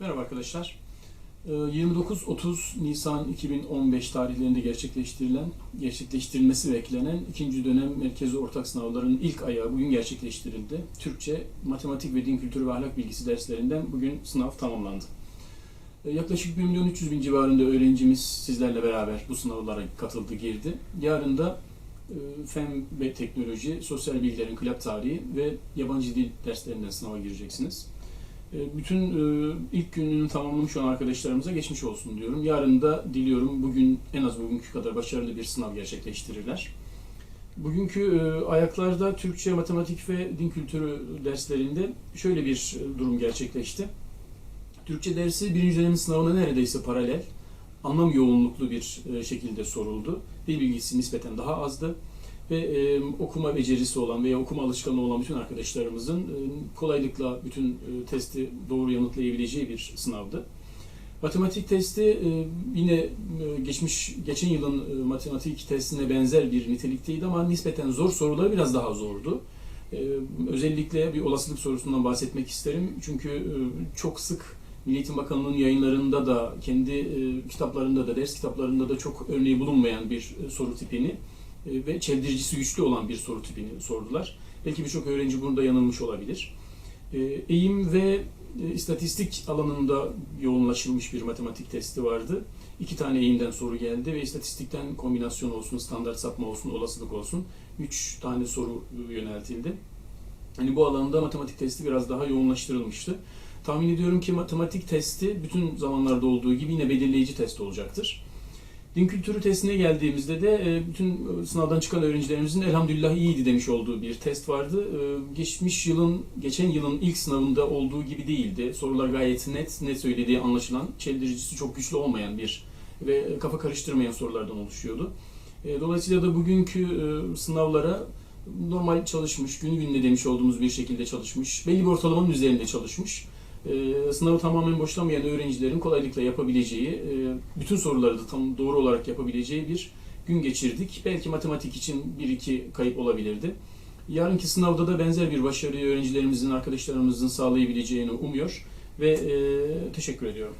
Merhaba arkadaşlar. Ee, 29-30 Nisan 2015 tarihlerinde gerçekleştirilen, gerçekleştirilmesi beklenen ikinci dönem merkezi ortak sınavların ilk ayağı bugün gerçekleştirildi. Türkçe, matematik ve din kültürü ve ahlak bilgisi derslerinden bugün sınav tamamlandı. Ee, Yaklaşık 1 milyon 300 bin civarında öğrencimiz sizlerle beraber bu sınavlara katıldı, girdi. Yarın da e, fen ve teknoloji, sosyal bilgilerin klap tarihi ve yabancı dil derslerinden sınava gireceksiniz. E, Bütün e, ilk gününü tamamlamış olan arkadaşlarımıza geçmiş olsun diyorum. Yarın da diliyorum bugün en az bugünkü kadar başarılı bir sınav gerçekleştirirler. Bugünkü e, ayaklarda Türkçe, matematik ve din kültürü derslerinde şöyle bir durum gerçekleşti. Türkçe dersi birinci dönemin sınavına neredeyse paralel, anlam yoğunluklu bir şekilde soruldu. Dil bilgisi nispeten daha azdı ve e, okuma becerisi olan veya okuma alışkanlığı olan bütün arkadaşlarımızın e, kolaylıkla bütün e, testi doğru yanıtlayabileceği bir sınavdı. Matematik testi e, yine e, geçmiş geçen yılın e, matematik testine benzer bir nitelikteydi ama nispeten zor soruları biraz daha zordu. E, özellikle bir olasılık sorusundan bahsetmek isterim çünkü e, çok sık Milli Eğitim Bakanlığı'nın yayınlarında da kendi e, kitaplarında da ders kitaplarında da çok örneği bulunmayan bir e, soru tipini ve çeldiricisi güçlü olan bir soru tipini sordular. Belki birçok öğrenci burada yanılmış olabilir. E, Eğim ve e, istatistik alanında yoğunlaşılmış bir matematik testi vardı. İki tane eğimden soru geldi ve istatistikten kombinasyon olsun, standart sapma olsun, olasılık olsun. Üç tane soru e, yöneltildi. Yani bu alanda matematik testi biraz daha yoğunlaştırılmıştı. Tahmin ediyorum ki matematik testi bütün zamanlarda olduğu gibi yine belirleyici test olacaktır. Din kültürü testine geldiğimizde de e, bütün sınavdan çıkan öğrencilerimizin elhamdülillah iyiydi demiş olduğu bir test vardı. E, Geçmiş yılın, geçen yılın ilk sınavında olduğu gibi değildi. Sorular gayet net, ne söylediği anlaşılan, çeldiricisi çok güçlü olmayan bir ve kafa karıştırmayan sorulardan oluşuyordu. E, Dolayısıyla da bugünkü sınavlara normal çalışmış, günü gününe demiş olduğumuz bir şekilde çalışmış, belli bir ortalamanın üzerinde çalışmış. Ee, sınavı tamamen boşlamayan öğrencilerin kolaylıkla yapabileceği, e, bütün soruları da tam doğru olarak yapabileceği bir gün geçirdik. Belki matematik için bir iki kayıp olabilirdi. Yarınki sınavda da benzer bir başarıyı öğrencilerimizin, arkadaşlarımızın sağlayabileceğini umuyor ve e, teşekkür ediyorum.